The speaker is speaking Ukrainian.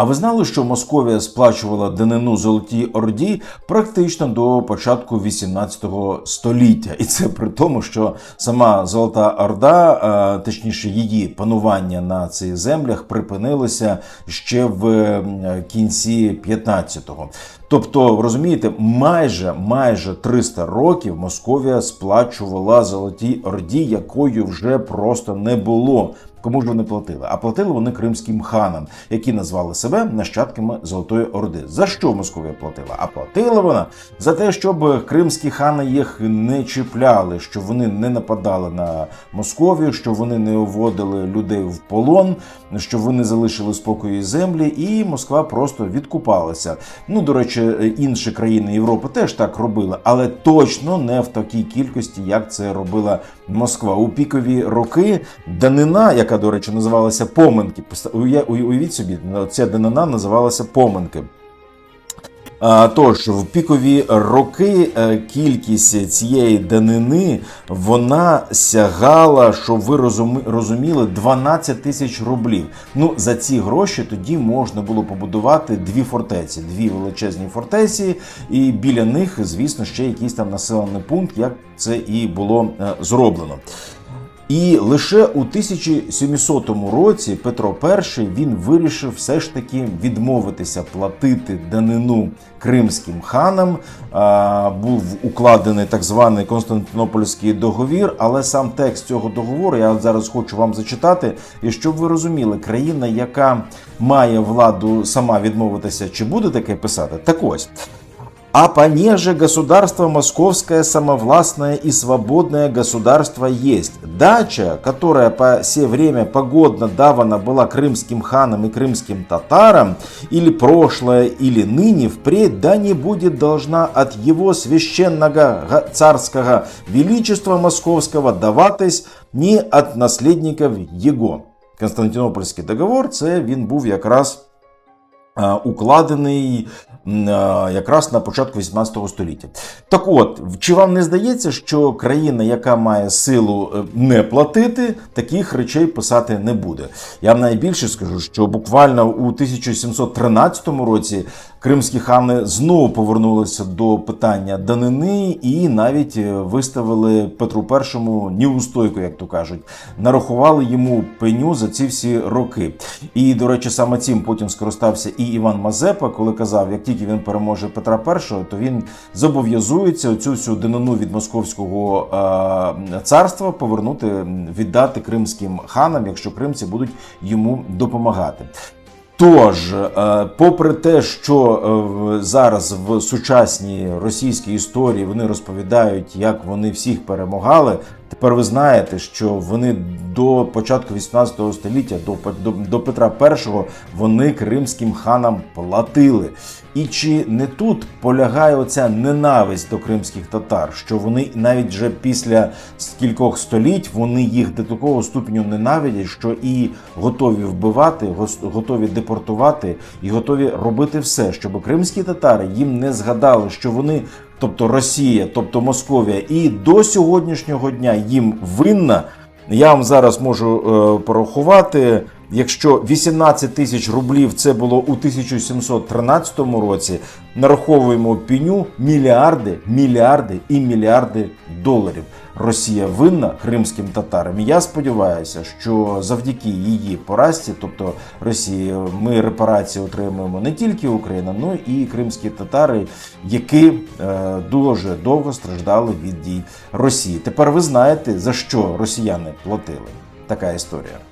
А ви знали, що Московія сплачувала данину Золотій Орді практично до початку 18 століття, і це при тому, що сама Золота Орда, а, точніше, її панування на цих землях припинилося ще в кінці 15-го. Тобто, розумієте, майже майже 300 років Московія сплачувала Золотій Орді, якою вже просто не було. Кому ж вони платили? А платили вони кримським ханам, які назвали себе нащадками Золотої Орди. За що Московія платила? А платила вона за те, щоб кримські хани їх не чіпляли, щоб вони не нападали на Московію, щоб вони не уводили людей в полон, щоб вони залишили спокої землі, і Москва просто відкупалася. Ну, до речі, інші країни Європи теж так робили, але точно не в такій кількості, як це робила Москва. У пікові роки данина, яка, до речі, називалася Поминки. Уявіть собі, ця данина називалася Поминки. Тож в пікові роки е, кількість цієї данини вона сягала, щоб ви розуміли, 12 тисяч рублів. Ну за ці гроші тоді можна було побудувати дві фортеці, дві величезні фортеці, і біля них, звісно, ще якийсь там населений пункт, як це і було е, зроблено. І лише у 1700 році Петро І він вирішив все ж таки відмовитися платити данину кримським ханам. Був укладений так званий Константинопольський договір, але сам текст цього договору я зараз хочу вам зачитати. І щоб ви розуміли, країна, яка має владу сама відмовитися, чи буде таке писати, так ось. А понеже государство московское самовластное и свободное государство есть. Дача, которая по все время погодно давана была крымским ханам и крымским татарам, или прошлое, или ныне, впредь да не будет должна от его священного царского величества московского даватись ни от наследников его. Константинопольський договор, це він був якраз укладений е, якраз на початку 18 століття. Так от, чи вам не здається, що країна, яка має силу е, не платити, таких речей писати не буде? Я вам найбільше скажу, що буквально у 1713 році кримські хани знову повернулися до питання данини і навіть е, виставили Петру І неустойку, як то кажуть, нарахували йому пеню за ці всі роки. І, до речі, саме цим потім скористався і Іван Мазепа, коли казав, як тільки він переможе Петра І, то він зобов'язується цю всю данину від московського е, царства повернути, віддати кримським ханам, якщо кримці будуть йому допомагати. Тож, е, попри те, що е, зараз в сучасній російській історії вони розповідають, як вони всіх перемагали, тепер ви знаєте, що вони до початку 18 століття, до, до, до Петра І, вони кримським ханам платили. І чи не тут полягає оця ненависть до кримських татар, що вони навіть вже після кількох століть вони їх до такого ступеню ненавидять, що і готові вбивати, готові депортувати, і готові робити все, щоб кримські татари їм не згадали, що вони, тобто Росія, тобто Московія, і до сьогоднішнього дня їм винна. Я вам зараз можу е, порахувати. Якщо 18 тисяч рублів це було у 1713 році, нараховуємо пеню мільярди, мільярди і мільярди доларів. Росія винна кримським татарам. Я сподіваюся, що завдяки її поразці, тобто Росії, ми репарації отримуємо не тільки Україна, але і кримські татари, які е, дуже довго страждали від дій Росії. Тепер ви знаєте за що росіяни платили. Така історія.